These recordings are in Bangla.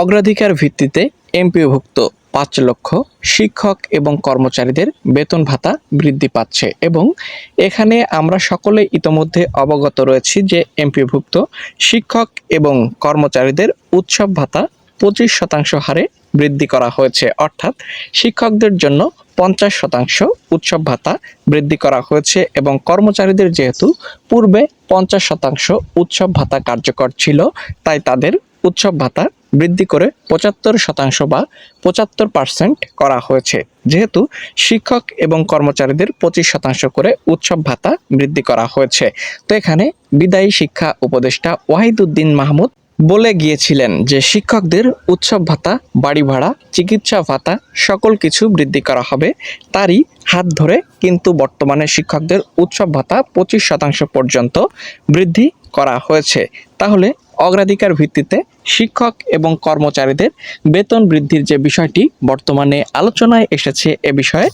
অগ্রাধিকার ভিত্তিতে এমপিওভুক্ত পাঁচ লক্ষ শিক্ষক এবং কর্মচারীদের বেতন ভাতা বৃদ্ধি পাচ্ছে এবং এখানে আমরা সকলে ইতোমধ্যে অবগত রয়েছি যে এমপিওভুক্ত শিক্ষক এবং কর্মচারীদের উৎসব ভাতা পঁচিশ শতাংশ হারে বৃদ্ধি করা হয়েছে। অর্থাৎ শিক্ষকদের জন্য পঞ্চাশ শতাংশ উৎসব ভাতা বৃদ্ধি করা হয়েছে এবং কর্মচারীদের যেহেতু পূর্বে পঞ্চাশ শতাংশ উৎসব ভাতা কার্যকর ছিল, তাই তাদের উৎসব ভাতা বৃদ্ধি করে পঁচাত্তর শতাংশ বা পঁচাত্তর পার্সেন্ট করা হয়েছে। যেহেতু শিক্ষক এবং কর্মচারীদের পঁচিশ শতাংশ করে উৎসব ভাতা বৃদ্ধি করা হয়েছে। তো এখানে বিদায়ী শিক্ষা উপদেষ্টা ওয়াহিদুদ্দিন মাহমুদ বলে গিয়েছিলেন যে শিক্ষকদের উৎসব ভাতা, বাড়ি ভাড়া, চিকিৎসা ভাতা সকল কিছু বৃদ্ধি করা হবে। তারই হাত ধরে কিন্তু বর্তমানে শিক্ষকদের উৎসব ভাতা পঁচিশ শতাংশ পর্যন্ত বৃদ্ধি করা হয়েছে। তাহলে অগ্রাধিকার ভিত্তিতে শিক্ষক এবং কর্মচারীদের বেতন বৃদ্ধির যে বিষয়টি বর্তমানে আলোচনায় এসেছে এ বিষয়ে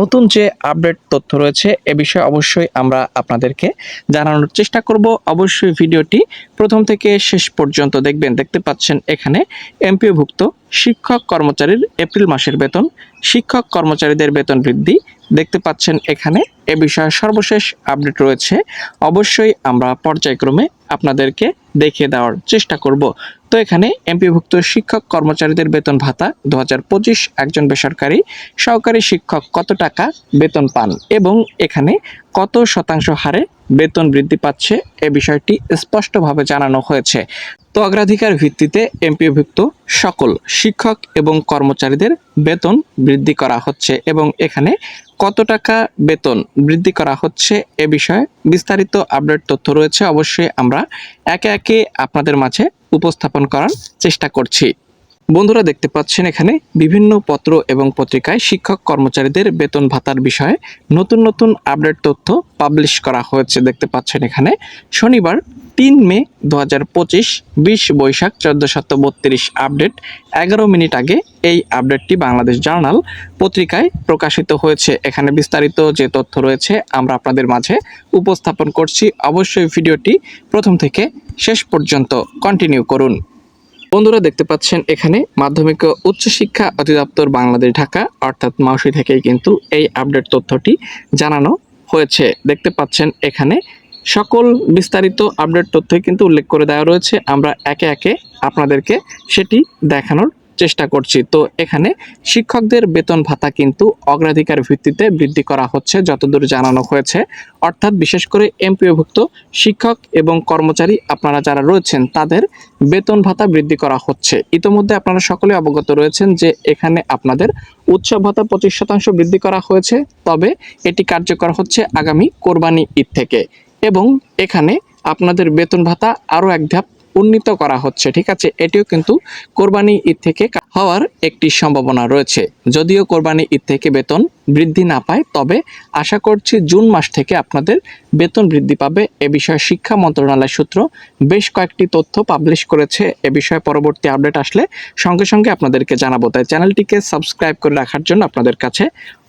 নতুন যে আপডেট তথ্য রয়েছে এ বিষয়ে অবশ্যই আমরা আপনাদেরকে জানানোর চেষ্টা করব। অবশ্যই ভিডিওটি প্রথম থেকে শেষ পর্যন্ত দেখবেন। দেখতে পাচ্ছেন এখানে এমপিওভুক্ত শিক্ষক কর্মচারীর এপ্রিল মাসের বেতন, শিক্ষক কর্মচারীদের বেতন বৃদ্ধি দেখতে পাচ্ছেন এখানে। এ বিষয়ে সর্বশেষ আপডেট রয়েছে। অবশ্যই আমরা পর্যায়ক্রমে আপনাদেরকে দেখিয়ে দেওয়ার চেষ্টা করব। তো এখানে এমপিভুক্ত শিক্ষক কর্মচারীদের বেতন ভাতা দু হাজার পঁচিশ, একজন বেসরকারি, সহকারী শিক্ষক কত টাকা বেতন পান এবং এখানে কত শতাংশ হারে বেতন বৃদ্ধি পাচ্ছে এ বিষয়টি স্পষ্টভাবে জানানো হয়েছে। তো অগ্রাধিকার ভিত্তিতে এমপিভুক্ত সকল শিক্ষক এবং কর্মচারীদের বেতন বৃদ্ধি করা হচ্ছে এবং এখানে কত টাকা বেতন বৃদ্ধি করা হচ্ছে এ বিষয়ে বিস্তারিত আপডেট তথ্য রয়েছে, অবশ্যই আমরা একে একে আপনাদের মাঝে উপস্থাপন করার চেষ্টা করছি। বন্ধুরা দেখতে পাচ্ছেন এখানে বিভিন্ন পত্র এবং পত্রিকায় শিক্ষক কর্মচারীদের বেতন ভাতার বিষয়ে নতুন নতুন আপডেট তথ্য পাবলিশ করা হয়েছে দেখতে পাচ্ছেন এখানে। শনিবার তিন মে দু হাজার পঁচিশ বিশ বৈশাখ চোদ্দ শত বত্রিশ আপডেট। এগারো মিনিট আগে এই আপডেটটি বাংলাদেশ জার্নাল পত্রিকায় প্রকাশিত হয়েছে। এখানে বিস্তারিত যে তথ্য রয়েছে আমরা আপনাদের মাঝে উপস্থাপন করছি। অবশ্যই ভিডিওটি প্রথম থেকে শেষ পর্যন্ত কন্টিনিউ করুন। বন্ধুরা দেখতে পাচ্ছেন এখানে মাধ্যমিক উচ্চশিক্ষা অধিদপ্তর বাংলাদেশ ঢাকা, অর্থাৎ মাউসি থেকেই কিন্তু এই আপডেট তথ্যটি জানানো হয়েছে। দেখতে পাচ্ছেন এখানে সকল বিস্তারিত আপডেট তথ্যই কিন্তু উল্লেখ করে দেওয়া রয়েছে। আমরা একে একে আপনাদেরকে সেটি দেখানোর চেষ্টা করছি। তো এখানে শিক্ষকদের বেতন ভাতা কিন্তু অগ্রাধিকার ভিত্তিতে বৃদ্ধি করা হচ্ছে, যতদূর জানানো হয়েছে। অর্থাৎ বিশেষ করে এমপিওভুক্ত শিক্ষক এবং কর্মচারী আপনারা যারা রয়েছেন, তাদের বেতন ভাতা বৃদ্ধি করা হচ্ছে। ইতোমধ্যে আপনারা সকলে অবগত রয়েছেন যে এখানে আপনাদের উৎসব ভাতা পঁচিশ শতাংশ বৃদ্ধি করা হয়েছে, তবে এটি কার্যকর হচ্ছে আগামী কোরবানি ঈদ থেকে। এবং এখানে আপনাদের বেতন ভাতা আরও এক ধাপ উন্নীত করা হচ্ছে, ঠিক আছে? এটিও কিন্তু কোরবানি ঈদ থেকে হওয়ার একটি সম্ভাবনা রয়েছে। যদিও কোরবানি ঈদ থেকে বেতন বৃদ্ধি না পায়, তবে আশা করছি জুন মাস থেকে আপনাদের বেতন বৃদ্ধি পাবে। এ বিষয়ে শিক্ষা মন্ত্রণালয় সূত্র বেশ কয়েকটি তথ্য পাবলিশ করেছে। এ বিষয়ে পরবর্তী আপডেট আসলে সঙ্গে সঙ্গে আপনাদেরকে জানাব। তাই চ্যানেলটিকে সাবস্ক্রাইব করে রাখার জন্য আপনাদের কাছে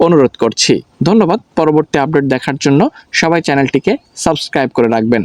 অনুরোধ করছি। ধন্যবাদ। পরবর্তী আপডেট দেখার জন্য সবাই চ্যানেলটিকে সাবস্ক্রাইব করে রাখবেন।